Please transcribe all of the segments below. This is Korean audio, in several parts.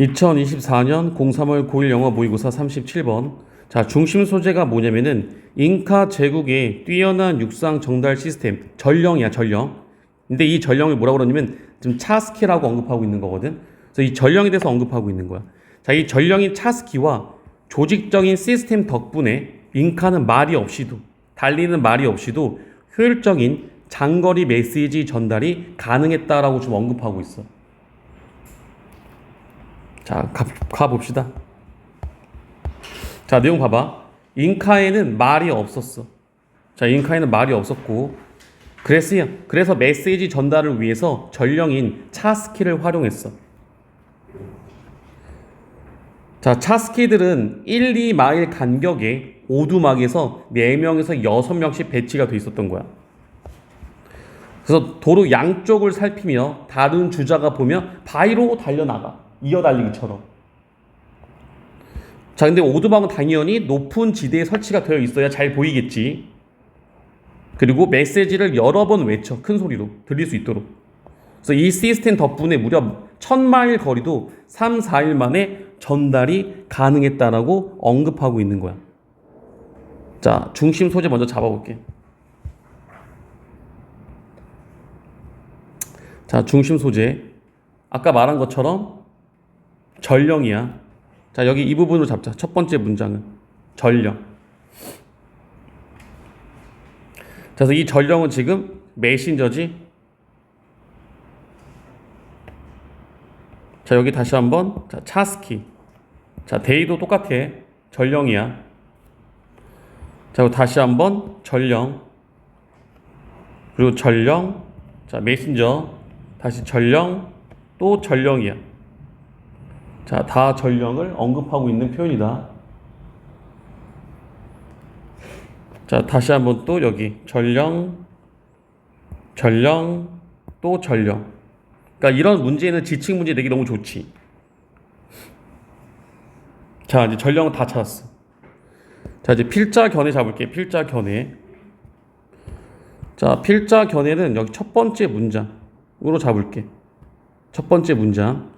2024년 03월 9일 영어 모의고사 37번. 자, 중심 소재가 뭐냐면은 잉카 제국의 뛰어난 육상 정달 시스템, 전령이야, 전령. 근데 이 전령을 뭐라고 그러냐면 지금 차스키라고 언급하고 있는 거거든. 그래서 이 전령에 대해서 언급하고 있는 거야. 자, 이 전령인 차스키와 조직적인 시스템 덕분에 잉카는 말이 없이도 달리는 말이 없이도 효율적인 장거리 메시지 전달이 가능했다라고 좀 언급하고 있어. 자, 가, 가봅시다. 자, 내용 봐봐. 잉카에는 말이 없었어. 자, 잉카에는 말이 없었고, 그랬어요. 그래서 메시지 전달을 위해서 전령인 차스키를 활용했어. 자, 차스키들은 1, 2마일 간격에 오두막에서 4명에서 6명씩 배치가 돼 있었던 거야. 그래서 도로 양쪽을 살피며 다른 주자가 보면 바위로 달려나가. 이어달리기처럼. 자, 근데 오두막은 당연히 높은 지대에 설치가 되어 있어야 잘 보이겠지. 그리고 메시지를 여러 번 외쳐 큰 소리로 들릴 수 있도록. 그래서 이 시스템 덕분에 무려 1000마일 거리도 3, 4일 만에 전달이 가능했다라고 언급하고 있는 거야. 자, 중심 소재 먼저 잡아볼게. 자, 중심 소재. 아까 말한 것처럼 전령이야. 자, 여기 이 부분으로 잡자. 첫 번째 문장은 전령. 자, 그래서 이 전령은 지금 메신저지. 자, 여기 다시 한번 자, 차스키. 자, 데이도 똑같아. 전령이야. 자, 다시 한번 전령. 그리고 전령. 자, 메신저. 다시 전령. 또 전령이야. 자, 다 전령을 언급하고 있는 표현이다. 자, 다시 한번 또 여기 전령, 전령, 또 전령. 그러니까 이런 문제는 지칭 문제 내기 너무 좋지. 자, 이제 전령은 다 찾았어. 자, 이제 필자 견해 잡을게. 필자 견해. 자, 필자 견해는 여기 첫 번째 문장으로 잡을게. 첫 번째 문장.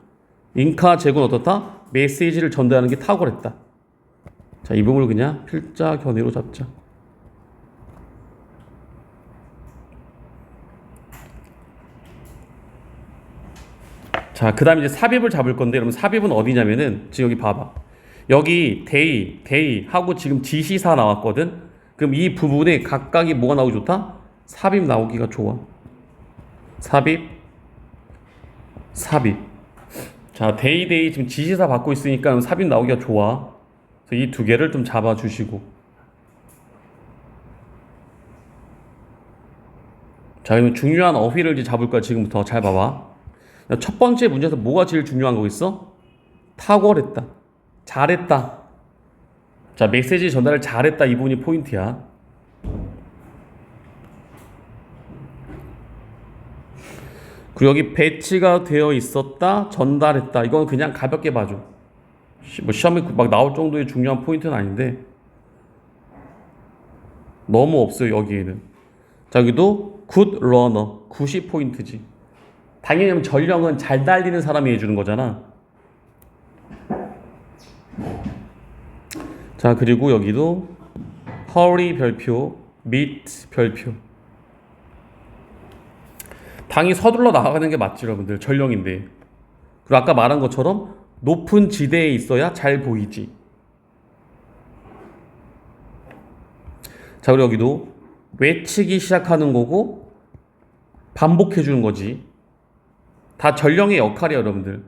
잉카 제국은 어떻다? 메시지를 전달하는 게 탁월했다. 자, 이 부분을 그냥 필자 견해로 잡자. 자, 그 다음에 이제 삽입을 잡을 건데, 여러분 삽입은 어디냐면은, 지금 여기 봐봐. 여기 데이, 데이 하고 지금 지시사 나왔거든? 그럼 이 부분에 각각이 뭐가 나오기 좋다? 삽입 나오기가 좋아. 삽입, 삽입. 자, 데이데이 지금 지시사 받고 있으니까 삽입 나오기가 좋아. 그래서 이 두 개를 좀 잡아 주시고. 자, 그러면 중요한 어휘를 이제 잡을 거야, 지금부터. 잘 봐봐. 첫 번째 문제에서 뭐가 제일 중요한 거겠어? 탁월했다. 잘했다. 자, 메시지 전달을 잘했다. 이 부분이 포인트야. 그리고 여기 배치가 되어 있었다, 전달했다. 이건 그냥 가볍게 봐줘. 시- 뭐 시험에 막 나올 정도의 중요한 포인트는 아닌데 너무 없어요 여기에는. 자 여기도 good runner, 굿이 포인트지. 당연히 전령은 잘 달리는 사람이 해주는 거잖아. 자 그리고 여기도 hurry 별표, meet 별표. 당이 서둘러 나가는 게 맞지 여러분들. 전령인데. 그리고 아까 말한 것처럼 높은 지대에 있어야 잘 보이지. 자 그리고 여기도 외치기 시작하는 거고 반복해 주는 거지. 다 전령의 역할이야 여러분들.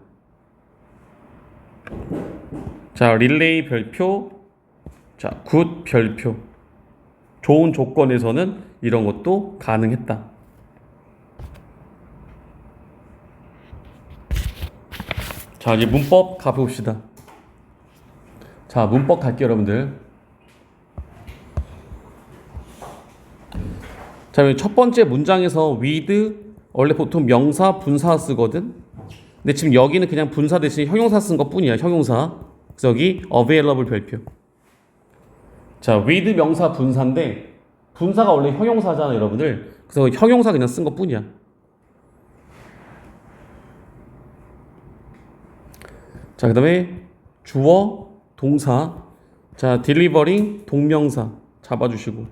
자 릴레이 별표. 자굿 별표. 좋은 조건에서는 이런 것도 가능했다 자, 이제 문법 가봅시다. 자, 문법 갈게요, 여러분들. 자, 첫 번째 문장에서 with 원래 보통 명사, 분사 쓰거든. 근데 지금 여기는 그냥 분사 대신 형용사 쓴 것 뿐이야, 형용사. 그래서 여기 available 별표. 자, with 명사 분사인데 분사가 원래 형용사잖아, 여러분들. 그래서 형용사 그냥 쓴 것 뿐이야. 자, 그 다음에 주어, 동사. 자, 딜리버링 동명사 잡아 주시고.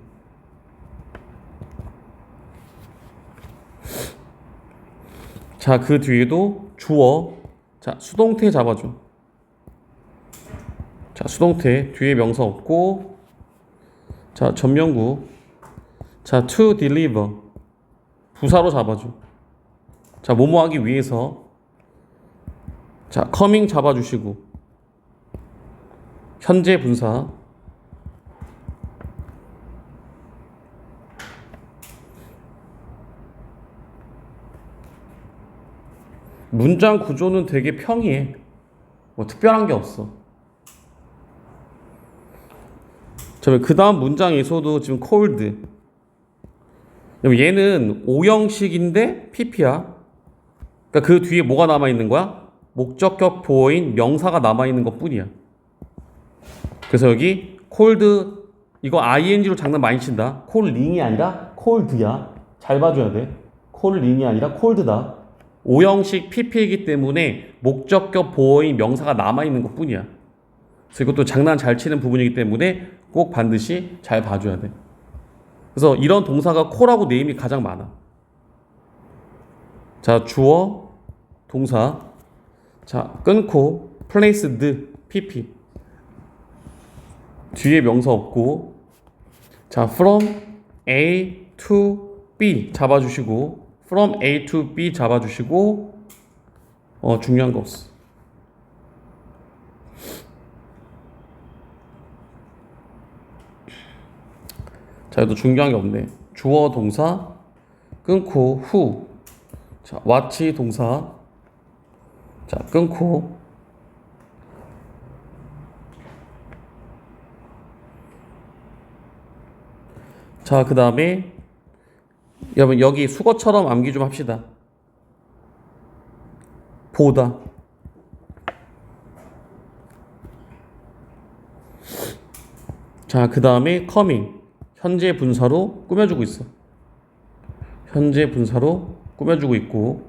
자, 그 뒤에도 주어. 자, 수동태 잡아 줘. 자, 수동태 뒤에 명사 없고 자, 전명구. 자, to deliver. 부사로 잡아줘. 자, 뭐뭐 하기 위해서. 자, coming 잡아주시고. 현재 분사. 문장 구조는 되게 평이해. 뭐 특별한 게 없어. 그 다음 문장에서도 지금. 그럼 얘는 오형식인데 PP야. 그러니까 그 뒤에 뭐가 남아 있는 거야? 목적격 보어인 명사가 남아 있는 것 뿐이야. 그래서 여기 cold 이거 ing로 장난 많이 친다. 콜링이 아니라 cold야. 잘 봐줘야 돼. 콜링이 아니라 cold다. 오형식 PP이기 때문에 목적격 보어인 명사가 남아 있는 것 뿐이야. 그래서 이것도 장난 잘 치는 부분이기 때문에 꼭 반드시 잘 봐줘야 돼. 그래서 이런 동사가 콜하고 네임이 가장 많아. 자, 주어, 동사. 자, 끊고, placed, pp. 뒤에 명사 없고. 자, from A to B 잡아주시고, from A to B 잡아주시고, 어, 중요한 거 없어. 자, 여기도 중요한 게 없네. 주어 동사 끊고 후. 자, watch 동사. 자, 끊고 자, 그 다음에 여러분 여기 수거처럼 암기 좀 합시다. 보다. 자, 그 다음에 coming. 현재 분사로 꾸며주고 있어. 현재 분사로 꾸며주고 있고,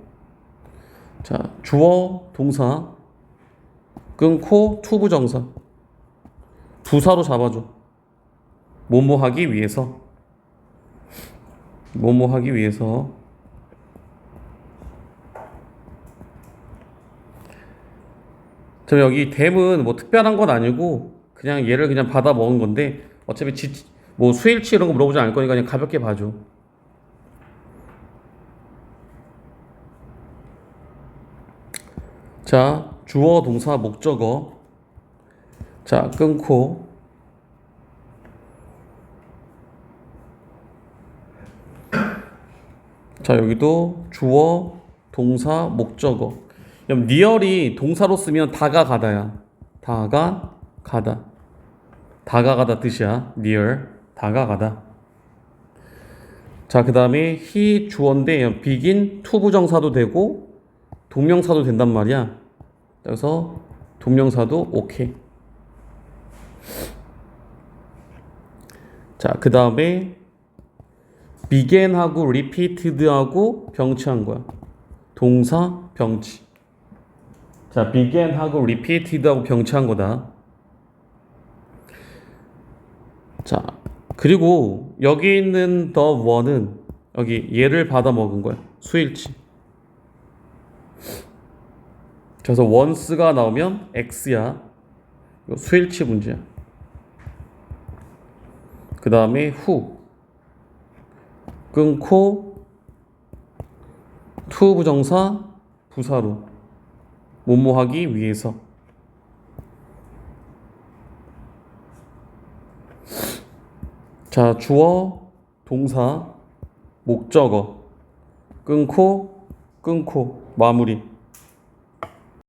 자, 주어, 동사, 끊고, 투부정사. 부사로 잡아줘. 뭐뭐 하기 위해서. 뭐뭐 하기 위해서. 저 여기 댐은 뭐 특별한 건 아니고, 그냥 얘를 그냥 받아 먹은 건데, 어차피 지, 뭐 수일치 이런 거 물어보지 않을 거니까 그냥 가볍게 봐줘. 자, 주어, 동사, 목적어. 자, 끊고. 자, 여기도 주어, 동사, 목적어. 그럼 니얼이 동사로 쓰면 다가 가다야. 다가 가다. 다가가다 뜻이야. near. 다가가다. 자, 그 다음에 he 주어인데 begin to 부정사도 되고 동명사도 된단 말이야. 그래서 동명사도 오케이. 자, 그 다음에 began하고 repeated하고 병치한 거야. 동사 병치. 자, began하고 repeated하고 병치한 거다. 자, 그리고 여기 있는 the one은 여기 얘를 받아 먹은 거야. 수일치. 그래서 once가 나오면 x야. 이거 수일치 문제야. 그 다음에 who. 끊고 to 부정사 부사로 뭐뭐 하기 위해서. 자, 주어, 동사, 목적어. 끊고, 끊고, 마무리.